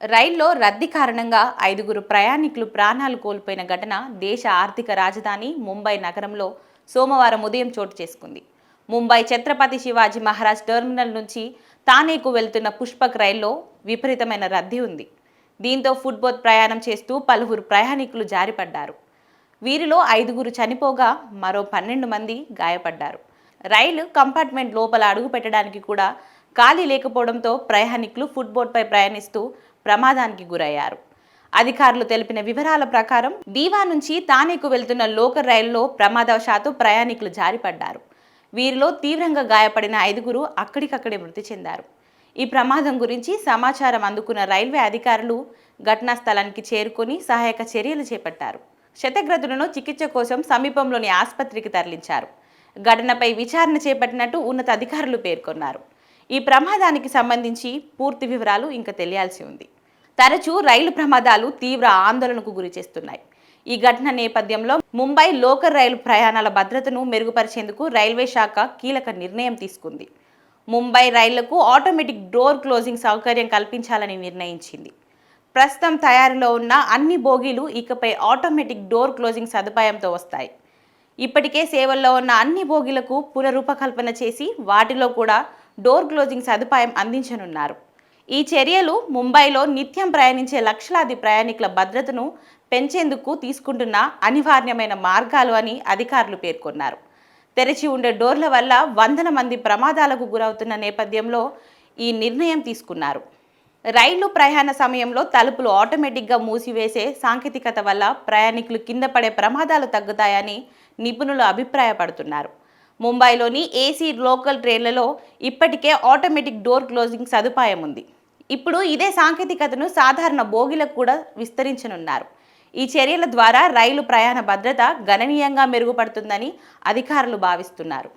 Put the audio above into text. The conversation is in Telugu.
రైల్లో రద్దీ కారణంగా ఐదుగురు ప్రయాణికులు ప్రాణాలు కోల్పోయిన ఘటన దేశ ఆర్థిక రాజధాని ముంబై నగరంలో సోమవారం ఉదయం చోటు చేసుకుంది. ముంబై ఛత్రపతి శివాజీ మహారాజ్ టెర్మినల్ నుంచి తానేకు వెళ్తున్న పుష్పక్ రైల్లో విపరీతమైన రద్దీ ఉంది. దీంతో ఫుట్బోత్ ప్రయాణం చేస్తూ పలువురు ప్రయాణికులు జారిపడ్డారు. వీరిలో ఐదుగురు చనిపోగా మరో పన్నెండు మంది గాయపడ్డారు. రైలు కంపార్ట్మెంట్ లోపల అడుగు పెట్టడానికి కూడా ఖాళీ లేకపోవడంతో ప్రయాణికులు ఫుట్బోట్పై ప్రయాణిస్తూ ప్రమాదానికి గురయ్యారు. అధికారులు తెలిపిన వివరాల ప్రకారం దీవా నుంచి తానేకు వెళ్తున్న లోకల్ రైల్లో ప్రమాదవశాత్తు ప్రయాణికులు జారిపడ్డారు. వీరిలో తీవ్రంగా గాయపడిన ఐదుగురు అక్కడికక్కడే మృతి చెందారు. ఈ ప్రమాదం గురించి సమాచారం అందుకున్న రైల్వే అధికారులు ఘటనా స్థలానికి చేరుకొని సహాయక చర్యలు చేపట్టారు. శతగ్రతులను చికిత్స కోసం సమీపంలోని ఆసుపత్రికి తరలించారు. ఘటనపై విచారణ చేపట్టినట్టు ఉన్నత అధికారులు పేర్కొన్నారు. ఈ ప్రమాదానికి సంబంధించి పూర్తి వివరాలు ఇంకా తెలియాల్సి ఉంది. తరచూ రైలు ప్రమాదాలు తీవ్ర ఆందోళనకు గురి చేస్తున్నాయి. ఈ ఘటన నేపథ్యంలో ముంబై లోకల్ రైలు ప్రయాణాల భద్రతను మెరుగుపరిచేందుకు రైల్వే శాఖ కీలక నిర్ణయం తీసుకుంది. ముంబై రైళ్ళకు ఆటోమేటిక్ డోర్ క్లోజింగ్ సౌకర్యం కల్పించాలని నిర్ణయించింది. ప్రస్తుతం తయారీలో ఉన్న అన్ని బోగీలు ఇకపై ఆటోమేటిక్ డోర్ క్లోజింగ్ సదుపాయంతో వస్తాయి. ఇప్పటికే సేవల్లో ఉన్న అన్ని బోగీలకు పునరూపకల్పన చేసి వాటిలో కూడా డోర్ క్లోజింగ్ సదుపాయం అందించనున్నారు. ఈ చర్యలు ముంబైలో నిత్యం ప్రయాణించే లక్షలాది ప్రయాణికుల భద్రతను పెంచేందుకు తీసుకుంటున్న అనివార్యమైన మార్గాలు అని అధికారులు పేర్కొన్నారు. తెరిచి ఉండే డోర్ల వల్ల వందల మంది ప్రమాదాలకు గురవుతున్న నేపథ్యంలో ఈ నిర్ణయం తీసుకున్నారు. రైలు ప్రయాణ సమయంలో తలుపులు ఆటోమేటిక్గా మూసివేసే సాంకేతికత వల్ల ప్రయాణికులు కింద పడే ప్రమాదాలు తగ్గుతాయని నిపుణులు అభిప్రాయపడుతున్నారు. ముంబైలోని ఏసీ లోకల్ ట్రైన్లలో ఇప్పటికే ఆటోమేటిక్ డోర్ క్లోజింగ్ సదుపాయం ఉంది ఇప్పుడు ఇదే సాంకేతికతను సాధారణ బోగిలకు కూడా విస్తరించనున్నారు. ఈ చర్యల ద్వారా రైలు ప్రయాణ భద్రత గణనీయంగా మెరుగుపడుతుందని అధికారులు భావిస్తున్నారు.